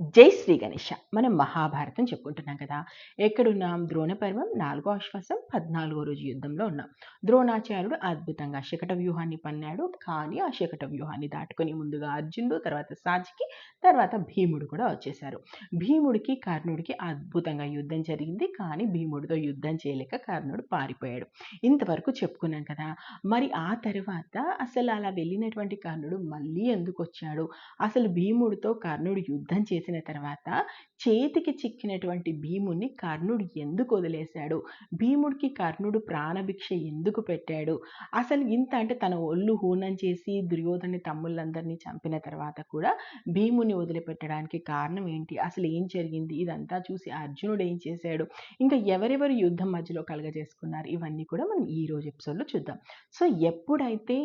జై శ్రీ గణేష. మనం మహాభారతం చెప్పుకుంటున్నాం కదా. ఎక్కడున్నాం? ద్రోణ పర్వం నాలుగో ఆశ్వాసం పద్నాలుగో రోజు యుద్ధంలో ఉన్నాం. ద్రోణాచార్యుడు అద్భుతంగా శకట వ్యూహాన్ని పన్నాడు. కానీ ఆ శకట వ్యూహాన్ని దాటుకొని ముందుగా అర్జునుడు తర్వాత సాజికి తర్వాత భీముడు కూడా వచ్చేశారు. భీముడికి కర్ణుడికి అద్భుతంగా యుద్ధం జరిగింది. కానీ భీముడితో యుద్ధం చేయలేక కర్ణుడు పారిపోయాడు. ఇంతవరకు చెప్పుకున్నాం కదా. మరి ఆ తర్వాత అసలు అలా వెళ్ళినటువంటి కర్ణుడు మళ్ళీ ఎందుకు వచ్చాడు? అసలు భీముడితో కర్ణుడు యుద్ధం చేసిన తర్వాత చేతికి చిక్కినటువంటి భీముడిని కర్ణుడు ఎందుకు వదిలేశాడు? భీముడికి కర్ణుడు ప్రాణభిక్ష ఎందుకు పెట్టాడు? అసలు ఇంత అంటే తన ఒళ్ళు హూనం చేసి దుర్యోధని తమ్ముళ్ళందరినీ చంపిన తర్వాత కూడా భీముని వదిలిపెట్టడానికి కారణం ఏంటి? అసలు ఏం జరిగింది? ఇదంతా చూసి అర్జునుడు ఏం చేశాడు? ఇంకా ఎవరెవరు యుద్ధం మధ్యలో కలగజేసుకున్నారు? ఇవన్నీ కూడా మనం ఈ రోజు ఎపిసోడ్లో చూద్దాం. సో ఎప్పుడైతే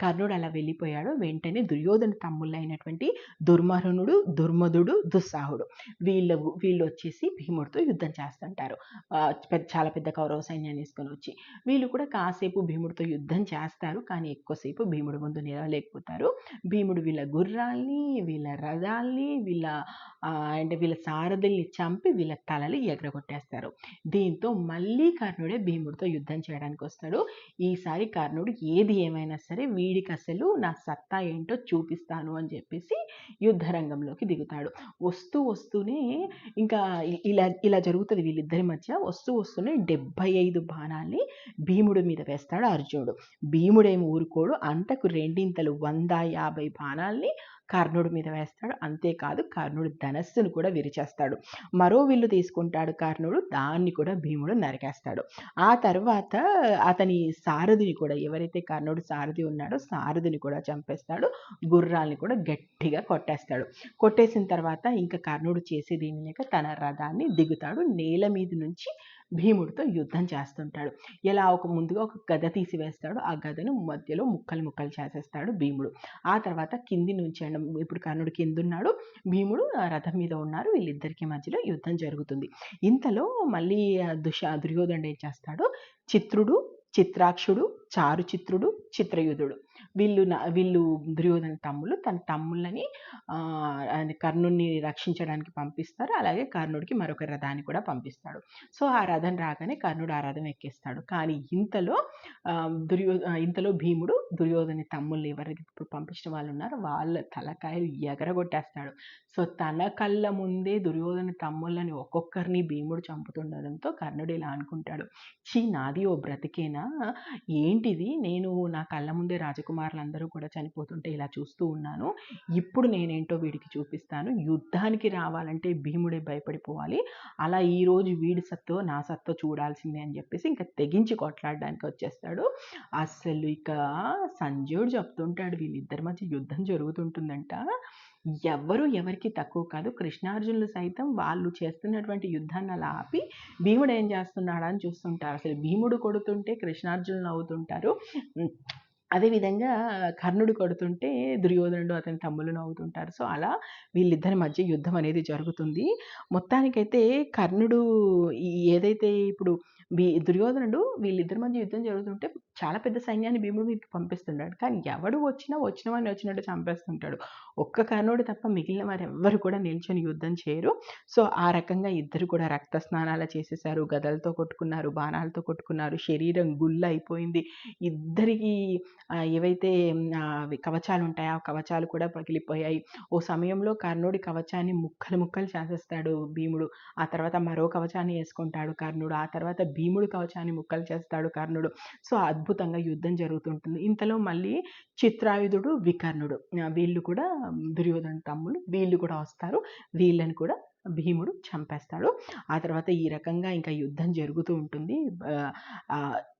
కర్ణుడు అలా వెళ్ళిపోయాడో వెంటనే దుర్యోధన తమ్ముళ్ళైనటువంటి దుర్మరుణుడు దుర్మధుడు దుస్సాహుడు. వీళ్ళు వీళ్ళు వచ్చేసి భీముడితో యుద్ధం చేస్తుంటారు. పెద్ద చాలా పెద్ద కౌరవ సైన్యాన్ని తీసుకొని వచ్చి. వీళ్ళు కూడా కాసేపు భీముడితో యుద్ధం చేస్తారు. కానీ ఎక్కువసేపు భీముడి ముందు నిలవలేకపోతారు. భీముడు వీళ్ళ గుర్రాల్ని వీళ్ళ రథాల్ని వీళ్ళ అండ్ వీళ్ళ సారథుల్ని చంపి వీళ్ళ తలలు ఎగరగొట్టేస్తారు. దీంతో మళ్ళీ కర్ణుడే భీముడితో యుద్ధం చేయడానికి వస్తాడు. ఈసారి కర్ణుడు ఏది ఏమైనా సరే వీడికి అసలు నా సత్తా ఏంటో చూపిస్తాను అని చెప్పేసి యుద్ధ రంగంలోకి దిగుతాడు. వస్తూ వస్తూనే ఇంకా ఇలా ఇలా జరుగుతుంది వీళ్ళిద్దరి మధ్య. వస్తూ వస్తూనే డెబ్బై ఐదు బాణాల్ని భీముడి మీద వేస్తాడు అర్జునుడు. భీముడేమి ఊరుకోడు. అంతకు రెండింతలు వంద యాభై బాణాల్ని కర్ణుడి మీద వేస్తాడు. అంతేకాదు కర్ణుడు ధనస్సును కూడా విరిచేస్తాడు. మరో విల్లు తీసుకుంటాడు కర్ణుడు దాన్ని కూడా భీముడు నరికేస్తాడు. ఆ తర్వాత అతని సారథిని కూడా ఎవరైతే కర్ణుడు సారథి ఉన్నాడో సారథిని కూడా చంపేస్తాడు. గుర్రాల్ని కూడా గట్టిగా కొట్టేస్తాడు. కొట్టేసిన తర్వాత ఇంకా కర్ణుడు చేసేది ఏమీ లేక తన రథాన్ని దిగుతాడు. నేల మీద నుంచి భీముడితో యుద్ధం చేస్తుంటాడు. ఎలా ఒక ముందుగా ఒక గద తీసివేస్తాడు ఆ గదను మధ్యలో ముక్కలు ముక్కలు చేసేస్తాడు భీముడు. ఆ తర్వాత కింది నుంచి అండ్ ఇప్పుడు కర్ణుడు కింద ఉన్నాడు భీముడు రథం మీద ఉన్నారు. వీళ్ళిద్దరికి మధ్యలో యుద్ధం జరుగుతుంది. ఇంతలో మళ్ళీ దుష దుర్యోధనుడు ఏం చేస్తాడు? చిత్రుడు చిత్రాక్షుడు చారు చిత్రుడు చిత్రయుధుడు వీళ్ళు వీళ్ళు దుర్యోధన తమ్ముళ్ళు తన తమ్ముళ్ళని కర్ణుడిని రక్షించడానికి పంపిస్తారు. అలాగే కర్ణుడికి మరొక రథాన్ని కూడా పంపిస్తాడు. సో ఆ రథం రాగానే కర్ణుడు ఆ రథం ఎక్కిస్తాడు. కానీ ఇంతలో దుర్యో ఇంతలో భీముడు దుర్యోధని తమ్ముళ్ళు ఎవరికి ఇప్పుడు పంపించిన వాళ్ళు ఉన్నారో వాళ్ళ తలకాయలు ఎగరగొట్టేస్తాడు. సో తన కళ్ళ ముందే దుర్యోధన తమ్ముళ్ళని ఒక్కొక్కరిని భీముడు చంపుతుండడంతో కర్ణుడు ఇలా అనుకుంటాడు. చీ నాది ఓ బ్రతికేనా? ఏంటిది? నేను నా కళ్ళ ముందే రాజకుమారులందరూ కూడా చనిపోతుంటే ఇలా చూస్తూ ఉన్నాను. ఇప్పుడు నేనేంటో వీడికి చూపిస్తాను. యుద్ధానికి రావాలంటే భీముడే భయపడిపోవాలి. అలా ఈ రోజు వీడి సత్తో నా సత్తో చూడాల్సిందే అని చెప్పేసి ఇంకా తెగించి కొట్లాడడానికి వచ్చేస్తాడు. అసలు ఇక సంజయుడు చెప్తుంటాడు వీళ్ళిద్దరి మధ్య యుద్ధం జరుగుతుంటుందంట. ఎవరు ఎవరికి తక్కువ కాదు. కృష్ణార్జునులు సైతం వాళ్ళు చేస్తున్నటువంటి యుద్ధాన్ని అలా ఆపి భీముడు ఏం చేస్తున్నాడా అని చూస్తుంటారు. అసలు భీముడు కొడుతుంటే కృష్ణార్జునులు అవుతుంటారు అదేవిధంగా కర్ణుడు కొడుతుంటే దుర్యోధనుడు అతని తమ్ముళ్ళు నవ్వుతుంటారు. సో అలా వీళ్ళిద్దరి మధ్య యుద్ధం అనేది జరుగుతుంది. మొత్తానికైతే కర్ణుడు ఈ ఏదైతే ఇప్పుడు భీ దుర్యోధనుడు వీళ్ళిద్దరి మధ్య యుద్ధం జరుగుతుంటే చాలా పెద్ద సైన్యాన్ని భీముడు మీకు పంపిస్తుంటాడు. కానీ ఎవడు వచ్చినా వచ్చిన వాడిని వచ్చినట్టు చంపేస్తుంటాడు. ఒక్క కర్ణుడు తప్ప మిగిలిన వారు ఎవ్వరు కూడా నిల్చొని యుద్ధం చేయరు. సో ఆ రకంగా ఇద్దరు కూడా రక్త స్నానాలు చేసేసారు. గదలతో కొట్టుకున్నారు బాణాలతో కొట్టుకున్నారు. శరీరం గుళ్ళు అయిపోయింది. ఇద్దరికి ఏవైతే కవచాలు ఉంటాయో ఆ కవచాలు కూడా పగిలిపోయాయి. ఓ సమయంలో కర్ణుడి కవచాన్ని ముక్కలు ముక్కలు చేసేస్తాడు భీముడు. ఆ తర్వాత మరో కవచాన్ని వేసుకుంటాడు కర్ణుడు. ఆ తర్వాత భీముడు కవచాన్ని ముక్కలు చేస్తాడు కర్ణుడు. సో అద్భుతంగా యుద్ధం జరుగుతుంటుంది. ఇంతలో మళ్ళీ చిత్రాయుధుడు వికర్ణుడు. వీళ్ళు కూడా దుర్యోధన తమ్ముడు వీళ్ళు కూడా వస్తారు. వీళ్ళని కూడా భీముడు చంపేస్తాడు. ఆ తర్వాత ఈ రకంగా ఇంకా యుద్ధం జరుగుతూ ఉంటుంది.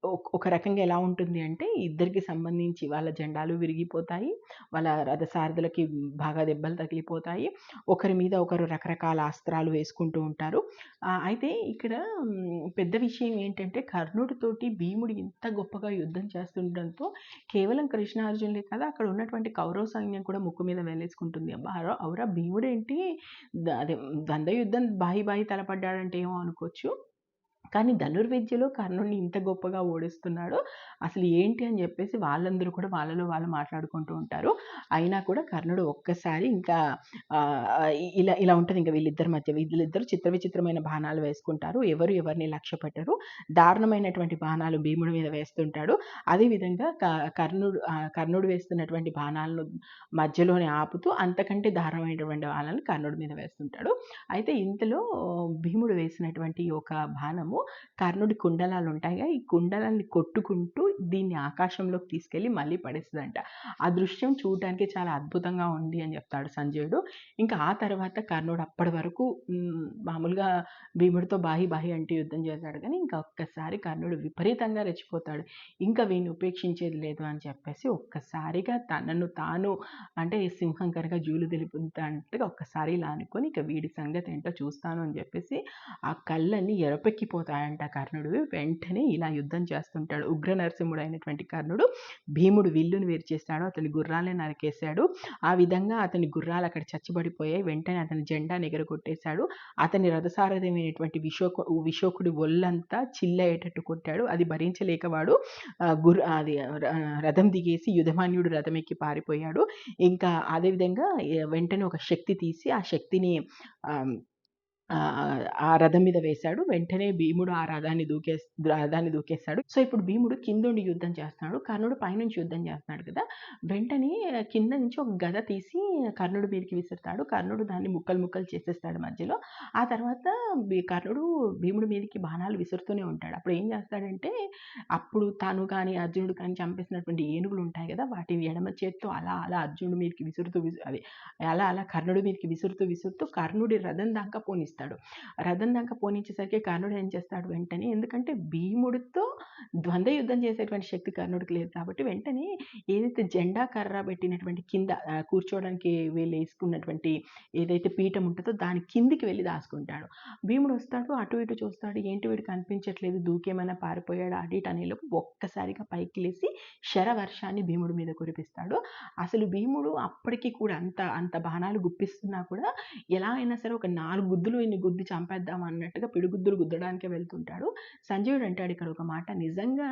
ఒక- ఒక రకంగా ఎలా ఉంటుంది అంటే ఇద్దరికి సంబంధించి వాళ్ళ జెండాలు విరిగిపోతాయి. వాళ్ళ రథసారథులకి బాగా దెబ్బలు తగిలిపోతాయి. ఒకరి మీద ఒకరు రకరకాల అస్త్రాలు వేసుకుంటూ ఉంటారు. అయితే ఇక్కడ పెద్ద విషయం ఏంటంటే కర్ణుడితోటి భీముడు ఇంత గొప్పగా యుద్ధం చేస్తుండడంతో కేవలం కృష్ణార్జునులే కదా అక్కడ ఉన్నటువంటి కౌరవ సైన్యం కూడా ముక్కు మీద వేలేసుకుంటుంది అబ్బా అర- అవురా భీముడేంటి? అదే ద్వంద్వ యుద్ధం బాయి బాయి తలపడ్డాడంటే ఏమో అనుకోవచ్చు. కానీ ధనుర్విద్యలో కర్ణుడిని ఇంత గొప్పగా ఓడిస్తున్నాడు. అసలు ఏంటి అని చెప్పేసి వాళ్ళందరూ కూడా వాళ్ళలో వాళ్ళు మాట్లాడుకుంటూ ఉంటారు. అయినా కూడా కర్ణుడు ఒక్కసారి ఇంకా ఇలా ఇలా ఉంటుంది ఇంకా వీళ్ళిద్దరి మధ్య. వీళ్ళిద్దరు చిత్ర విచిత్రమైన బాణాలు వేసుకుంటారు. ఎవరు ఎవరిని లక్ష్య పెట్టరు. దారుణమైనటువంటి బాణాలు భీముడి మీద వేస్తుంటాడు. అదేవిధంగా క- కర్ణుడు కర్ణుడు వేస్తున్నటువంటి బాణాలను మధ్యలోనే ఆపుతూ అంతకంటే దారుణమైనటువంటి బాణాలను కర్ణుడి మీద వేస్తుంటాడు. అయితే ఇంతలో భీముడు వేసినటువంటి ఒక బాణము కర్ణుడి కుండలాలు ఉంటాయిగా ఈ కుండలాన్ని కొట్టుకుంటూ దీన్ని ఆకాశంలోకి తీసుకెళ్ళి మళ్ళీ పడేస్తుందంట. ఆ దృశ్యం చూడడానికి చాలా అద్భుతంగా ఉంది అని చెప్తాడు సంజయుడు. ఇంకా ఆ తర్వాత కర్ణుడు అప్పటి వరకు మామూలుగా భీముడితో బాహి బాహి అంటే యుద్ధం చేశాడు కానీ ఇంకా ఒక్కసారి కర్ణుడు విపరీతంగా రెచ్చిపోతాడు. ఇంకా వీడిని ఉపేక్షించేది లేదు అని చెప్పేసి ఒక్కసారిగా తనను తాను అంటే సింహం కనుక జూలు తెలిపుతా ఒక్కసారి ఇలా అనుకొని ఇక వీడి సంగతి ఏంటో చూస్తాను అని చెప్పేసి ఆ కళ్ళని ఎరపెక్కిపోతాడు ఎరపెక్కిపోతాయంట కర్ణుడు వెంటనే ఇలా యుద్ధం చేస్తుంటాడు. ఉగ్ర నరసింహుడు అయినటువంటి కర్ణుడు భీముడు విల్లును విరిచేస్తాడు అతని గుర్రాలే నరికేశాడు. ఆ విధంగా అతని గుర్రాలు అక్కడ చచ్చిపడిపోయాయి. వెంటనే అతని జెండా కొట్టేశాడు అతని రథసారథమైనటువంటి విశోక విశోకుడి ఒళ్ళంతా చిల్లయ్యేటట్టు కొట్టాడు. అది భరించలేక వాడు గుర్ అది ర- రథం దిగేసి యుధమాన్యుడు రథం ఎక్కి పారిపోయాడు. ఇంకా అదేవిధంగా వెంటనే ఒక శక్తి తీసి ఆ శక్తిని ఆ రథం మీద వేశాడు. వెంటనే భీముడు ఆ రథాన్ని దూకే రథాన్ని దూకేస్తాడు. సో ఇప్పుడు భీముడు కిందుండి యుద్ధం చేస్తున్నాడు. కర్ణుడు పైనుంచి యుద్ధం చేస్తున్నాడు కదా! వెంటనే కింద నుంచి ఒక గద తీసి కర్ణుడు మీదకి విసురుతాడు. కర్ణుడు దాన్ని ముక్కలు ముక్కలు చేసేస్తాడు మధ్యలో. ఆ తర్వాత కర్ణుడు భీముడి మీదకి బాణాలు విసురుతూనే ఉంటాడు. అప్పుడు ఏం చేస్తాడంటే అప్పుడు తాను కానీ అర్జునుడు కానీ చంపేసినటువంటి ఏనుగులు ఉంటాయి కదా! వాటిని ఎడమ చేత్తో అలా అలా అర్జునుడి మీదకి విసురుతూ విసు అది అలా అలా కర్ణుడి మీదకి విసురుతూ విసురుతూ కర్ణుడి రథం దాకా పోనిస్తాడు. రథం దాకా పోనిచ్చేసరికి కర్ణుడు ఏం చేస్తాడు వెంటనే ఎందుకంటే భీముడితో ద్వంద్వ యుద్ధం చేసేటువంటి శక్తి కర్ణుడికి లేదు కాబట్టి వెంటనే ఏదైతే జెండా కర్ర పెట్టినటువంటి కింద కూర్చోవడానికి వీళ్ళు వేసుకున్నటువంటి ఏదైతే పీఠం ఉంటుందో దాని కిందికి వెళ్ళి దాచుకుంటాడు. భీముడు వస్తాడు అటు ఇటు చూస్తాడు ఏంటి వీడు కనిపించట్లేదు దూకేమైనా పారిపోయాడు అటు ఇటు అనేలోపు ఒక్కసారిగా పైకి లేచి శరవర్షాన్ని భీముడి మీద కురిపిస్తాడు. అసలు భీముడు అప్పటికి కూడా అంత అంత బాణాలు గుప్పిస్తున్నా కూడా ఎలా అయినా సరే ఒక నాలుగు గుద్దులు ఇన్ని గుద్ది చంపేద్దాం అన్నట్టుగా పిడిగుద్దులు గుద్దడానికే వెళ్తుంటాడు. సంజీవుడు అంటాడు ఇక్కడ ఒక మాట నిజంగా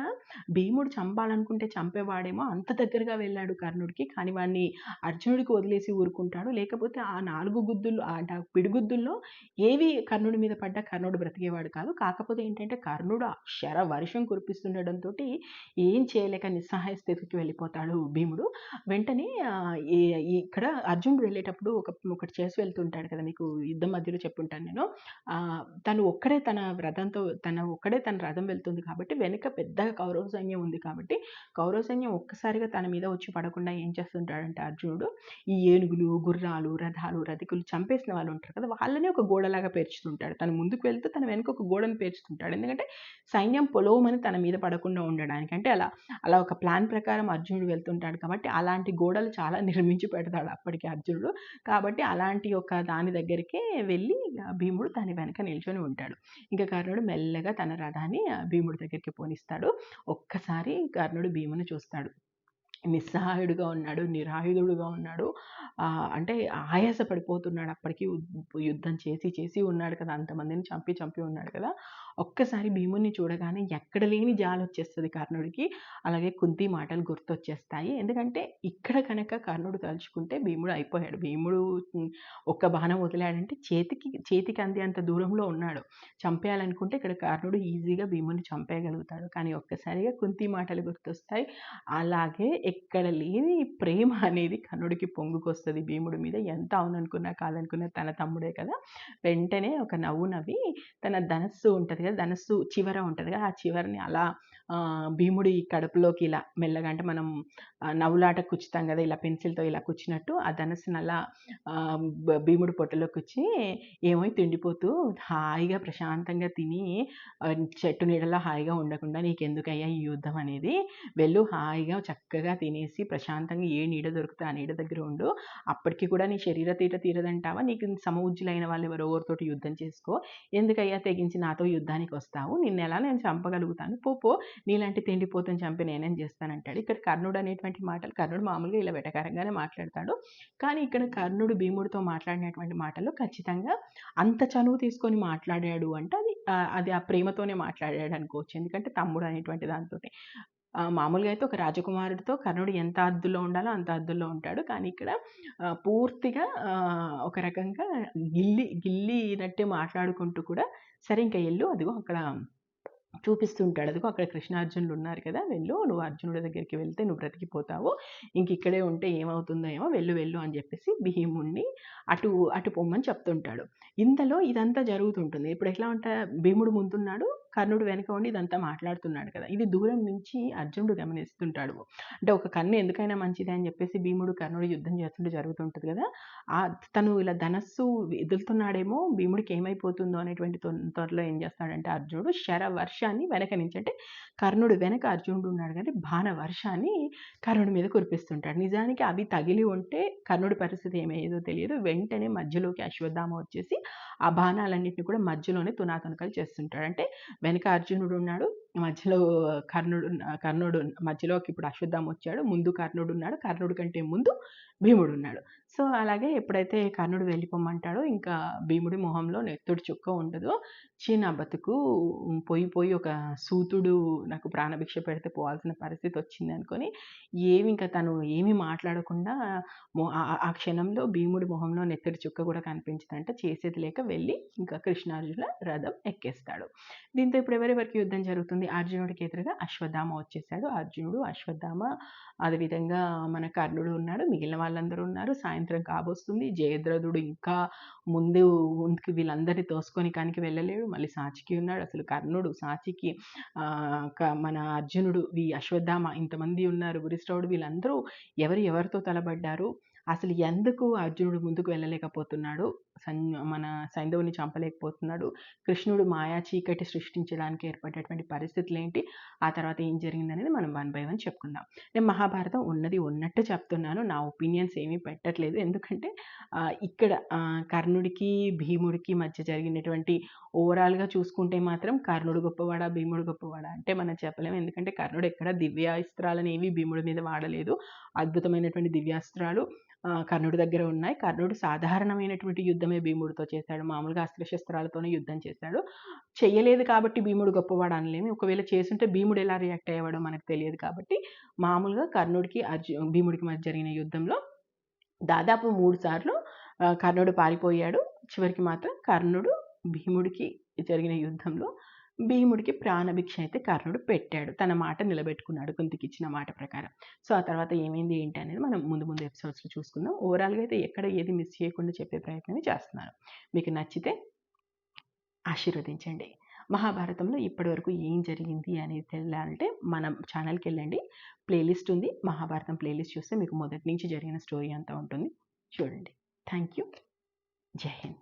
భీముడు చంపాలనుకుంటే చంపేవాడేమో అంత దగ్గరగా వెళ్ళాడు కర్ణుడికి కానీ వాడిని అర్జునుడికి వదిలేసి ఊరుకుంటాడు. లేకపోతే ఆ నాలుగు గుద్దులు ఆ పిడుగుద్దుల్లో పిడిగుద్దుల్లో ఏవి కర్ణుడి మీద పడ్డా కర్ణుడు బ్రతికేవాడు కాదు. కాకపోతే ఏంటంటే కర్ణుడు అక్షర వర్షం కురిపిస్తుండడంతో ఏం చేయలేక నిస్సహాయ స్థితికి వెళ్ళిపోతాడు భీముడు. వెంటనే ఇక్కడ అర్జునుడు వెళ్ళేటప్పుడు ఒక ఒకటి చేసి వెళ్తుంటాడు కదా మీకు యుద్ధం మధ్యలో చెప్పుంటాను నేను తను ఒక్కడే తన రథంతో తన ఒక్కడే తన రథం వెళ్తుంది కాబట్టి వెనుక పెద్ద కౌరవ సైన్యం ఉంది కాబట్టి కౌరవ సైన్యం ఒక్కసారిగా తన మీద వచ్చి పడకుండా ఏం చేస్తుంటాడంటే అర్జునుడు ఈ ఏనుగులు గుర్రాలు రథాలు రథికులు చంపేసిన వాళ్ళు ఉంటారు కదా! వాళ్ళని ఒక గోడలాగా పేర్చుతుంటాడు. తను ముందుకు వెళ్తూ తన వెనుక ఒక గోడను పేర్చుతుంటాడు. ఎందుకంటే సైన్యం పొలవమని తన మీద పడకుండా ఉండడానికి. అంటే అలా అలా ఒక ప్లాన్ ప్రకారం అర్జునుడు వెళ్తుంటాడు కాబట్టి అలాంటి గోడలు చాలా నిర్మించి పెడతాడు అప్పటికి అర్జునుడు. కాబట్టి అలాంటి ఒక దాని దగ్గరికే వెళ్ళి భీముడు దాని వెనక నిల్చొని ఉంటాడు. ఇంకా కర్ణుడు మెల్లగా తన రథాన్ని భీముడి దగ్గరికి పోనిస్తాడు. ఒక్కసారి కర్ణుడు భీముని చూస్తాడు. నిస్సహాయుడుగా ఉన్నాడు నిరాయుధుడుగా ఉన్నాడు. అంటే ఆయాస పడిపోతున్నాడు అప్పటికి యుద్ధం చేసి చేసి ఉన్నాడు కదా అంతమందిని చంపి చంపి ఉన్నాడు కదా. ఒక్కసారి భీముని చూడగానే ఎక్కడ లేని జాలు వచ్చేస్తుంది కర్ణుడికి. అలాగే కుంతి మాటలు గుర్తొచ్చేస్తాయి. ఎందుకంటే ఇక్కడ కనుక కర్ణుడు తలుచుకుంటే భీముడు అయిపోయాడు. భీముడు ఒక్క బాణం వదిలాడంటే చేతికి చేతికి అంది అంత దూరంలో ఉన్నాడు. చంపేయాలనుకుంటే ఇక్కడ కర్ణుడు ఈజీగా భీముని చంపేయగలుగుతాడు. కానీ ఒక్కసారిగా కుంతి మాటలు గుర్తొస్తాయి. అలాగే ఎక్కడ లేని ప్రేమ అనేది కర్ణుడికి పొంగుకొస్తుంది. భీముడి మీద ఎంత అవుననుకున్నా కాదనుకున్నా తన తమ్ముడే కదా. వెంటనే ఒక నవ్వు నవ్వి తన ధనస్సు ఉంటుంది కదా ధనస్సు చివర ఉంటుంది కదా ఆ చివరిని అలా భీముడి కడుపులోకి ఇలా మెల్లగా అంటే మనం నవ్వులాట కూర్చుతాం కదా ఇలా పెన్సిల్తో ఇలా కుచ్చినట్టు ఆ ధనస్సును అలా భీముడి పొట్టలోకి వచ్చి ఏమో తిండిపోతూ హాయిగా ప్రశాంతంగా తిని చెట్టు నీడలో హాయిగా ఉండకుండా నీకెందుకయ్యా ఈ యుద్ధం అనేది? వెళ్ళు హాయిగా చక్కగా తినేసి ప్రశాంతంగా ఏ నీడ దొరికితే ఆ నీడ దగ్గర ఉండు. అప్పటికి కూడా నీ శరీర తీట తీరదంటావా? నీకు సమవుజ్జులైన వాళ్ళు ఎవరో ఎవరితోటి యుద్ధం చేసుకో. ఎందుకయ్యా తెగించి నాతో యుద్ధానికి వస్తావు? నిన్ను ఎలా నేను చంపగలుగుతాను? పోపో నీలాంటి తిండిపోతుని చంపి నేనేం చేస్తానంటాడు ఇక్కడ కర్ణుడు అనేటువంటి మాటలు కర్ణుడు మామూలుగా ఇలా వెటకారంగానే మాట్లాడతాడు. కానీ ఇక్కడ కర్ణుడు భీముడితో మాట్లాడినటువంటి మాటలు ఖచ్చితంగా అంత చనువు తీసుకొని మాట్లాడాడు అంటే అది అది ఆ ప్రేమతోనే మాట్లాడాడు అనుకోవచ్చు. ఎందుకంటే తమ్ముడు అనేటువంటి దాంతో మామూలుగా అయితే ఒక రాజకుమారుడితో కర్ణుడు ఎంత హద్దులో ఉండాలో అంత అద్దుల్లో ఉంటాడు. కానీ ఇక్కడ పూర్తిగా ఒక రకంగా గిల్లి గిల్లినట్టే మాట్లాడుకుంటూ కూడా సరే ఇంకా ఎల్లు అదిగో అక్కడ చూపిస్తుంటాడు అదిగో అక్కడ కృష్ణార్జునులు ఉన్నారు కదా! వెళ్ళు నువ్వు అర్జునుడి దగ్గరికి వెళ్తే నువ్వు బ్రతికిపోతావు. ఇంకిక్కడే ఉంటే ఏమవుతుందో ఏమో వెళ్ళు వెళ్ళు అని చెప్పేసి భీముడిని అటు అటు పొమ్మని చెప్తుంటాడు. ఇంతలో ఇదంతా జరుగుతుంటుంది. ఇప్పుడు ఎట్లా అంటే భీముడు ముందున్నాడు. కర్ణుడు వెనక ఉండి ఇదంతా మాట్లాడుతున్నాడు కదా! ఇది దూరం నుంచి అర్జునుడు గమనిస్తుంటాడు. అంటే ఒక కన్ను ఎందుకైనా మంచిదే అని చెప్పేసి భీముడు, కర్ణుడు యుద్ధం చేస్తుంటే జరుగుతుంటుంది కదా! ఆ తను ఇలా ధనస్సు ఎదులుతున్నాడేమో భీముడికి ఏమైపోతుందో అనేటువంటి తొన్ త్వరలో ఏం చేస్తాడంటే అర్జునుడు శర వర్షాన్ని వెనక నుంచి అంటే కర్ణుడు వెనక అర్జునుడు ఉన్నాడు కానీ బాణ వర్షాన్ని కర్ణుడి మీద కురిపిస్తుంటాడు. నిజానికి అవి తగిలి ఉంటే కర్ణుడి పరిస్థితి ఏమయ్యేదో తెలియదు. వెంటనే మధ్యలోకి అశ్వత్థామ వచ్చేసి ఆ బాణాలన్నింటినీ కూడా మధ్యలోనే తునాతునకలు చేస్తుంటాడు. అంటే వెనక అర్జునుడు ఉన్నాడు. మధ్యలో కర్ణుడు కర్ణుడు మధ్యలోకి ఇప్పుడు అశ్వత్థామ వచ్చాడు. ముందు కర్ణుడు ఉన్నాడు. కర్ణుడి కంటే ముందు భీముడు ఉన్నాడు. సో, అలాగే ఎప్పుడైతే కర్ణుడు వెళ్ళిపోమంటాడో ఇంకా భీముడి మొహంలో నెత్తుడు చుక్క ఉండదు. చిన్న బతుకు పోయి పోయి ఒక సూతుడు నాకు ప్రాణభిక్ష పెడితే పోవాల్సిన పరిస్థితి వచ్చింది అనుకొని ఏమి ఇంకా తను ఏమి మాట్లాడకుండా ఆ క్షణంలో భీముడి మొహంలో నెత్తడి చుక్క కూడా కనిపించదంటే చేసేది లేక వెళ్ళి ఇంకా కృష్ణార్జున రథం ఎక్కేస్తాడు. దీంతో ఇప్పుడు ఎవరెవరికి యుద్ధం జరుగుతుంది? అర్జునుడికి ఎదురుగా అశ్వత్థామ వచ్చేసాడు. అర్జునుడు, అశ్వత్థామ అదేవిధంగా మన కర్ణుడు ఉన్నాడు. మిగిలిన వాళ్ళందరూ ఉన్నారు. సాయంత్రం కాబోస్తుంది. జయద్రథుడు ఇంకా ముందు ముందుకు వీళ్ళందరిని తోసుకొని కానికి వెళ్ళలేడు. మళ్ళీ సాచికి ఉన్నాడు. అసలు కర్ణుడు, సాచికి మన అర్జునుడు, వీ అశ్వత్థామ ఇంతమంది ఉన్నారు. వశిష్ఠుడు వీళ్ళందరూ ఎవరు ఎవరితో తలబడ్డారు? అసలు ఎందుకు అర్జునుడు ముందుకు వెళ్ళలేకపోతున్నాడు? సన్ మన సైంధవుని చంపలేకపోతున్నాడు? కృష్ణుడు మాయా చీకటి సృష్టించడానికి ఏర్పడేటటువంటి పరిస్థితులు ఏంటి ఆ తర్వాత ఏం జరిగిందనేది మనం వన్ బై వన్ చెప్పుకుందాం. నేను మహాభారతం ఉన్నది ఉన్నట్టు చెప్తున్నాను. నా ఒపీనియన్స్ ఏమీ పెట్టట్లేదు. ఎందుకంటే ఇక్కడ కర్ణుడికి, భీముడికి మధ్య జరిగినటువంటి ఓవరాల్‌గా చూసుకుంటే మాత్రం కర్ణుడు గొప్పవాడా? భీముడు గొప్పవాడా? అంటే మనం చెప్పలేము ఎందుకంటే కర్ణుడు ఎక్కడ దివ్యాస్త్రాలనేవి భీముడి మీద వాడలేదు. అద్భుతమైనటువంటి దివ్యాస్త్రాలు కర్ణుడి దగ్గర ఉన్నాయి. కర్ణుడు సాధారణమైనటువంటి యుద్ధం యుద్ధమే భీముడితో చేశాడు. మామూలుగా అస్త్రశస్త్రాలతోనే యుద్ధం చేశాడు. చెయ్యలేదు కాబట్టి భీముడు గొప్పవాడు అనలేము. ఒకవేళ చేసుంటే భీముడు ఎలా రియాక్ట్ అయ్యేవాడో మనకు తెలియదు కాబట్టి మామూలుగా కర్ణుడికి, అర్జు భీముడికి మధ్య జరిగిన యుద్ధంలో దాదాపు మూడు సార్లు కర్ణుడు పారిపోయాడు. చివరికి మాత్రం కర్ణుడు భీముడికి జరిగిన యుద్ధంలో భీముడికి ప్రాణభిక్ష అయితే కర్ణుడు పెట్టాడు. తన మాట నిలబెట్టుకున్నాడు కుంతికిచ్చిన మాట ప్రకారం. సో, ఆ తర్వాత ఏమైంది ఏంటి అనేది మనం ముందు ముందు ఎపిసోడ్స్‌లో చూసుకుందాం. ఓవరాల్‌గా అయితే ఎక్కడ ఏది మిస్ చేయకుండా చెప్పే ప్రయత్నమే చేస్తున్నాను. మీకు నచ్చితే ఆశీర్వదించండి. మహాభారతంలో ఇప్పటివరకు ఏం జరిగింది అనేది తెలియాలంటే మన ఛానల్‌కెళ్ళండి. ప్లేలిస్ట్ ఉంది. మహాభారతం ప్లేలిస్ట్ చూస్తే మీకు మొదటి నుంచి జరిగిన స్టోరీ అంతా ఉంటుంది. చూడండి. Thank you. జై హింద్.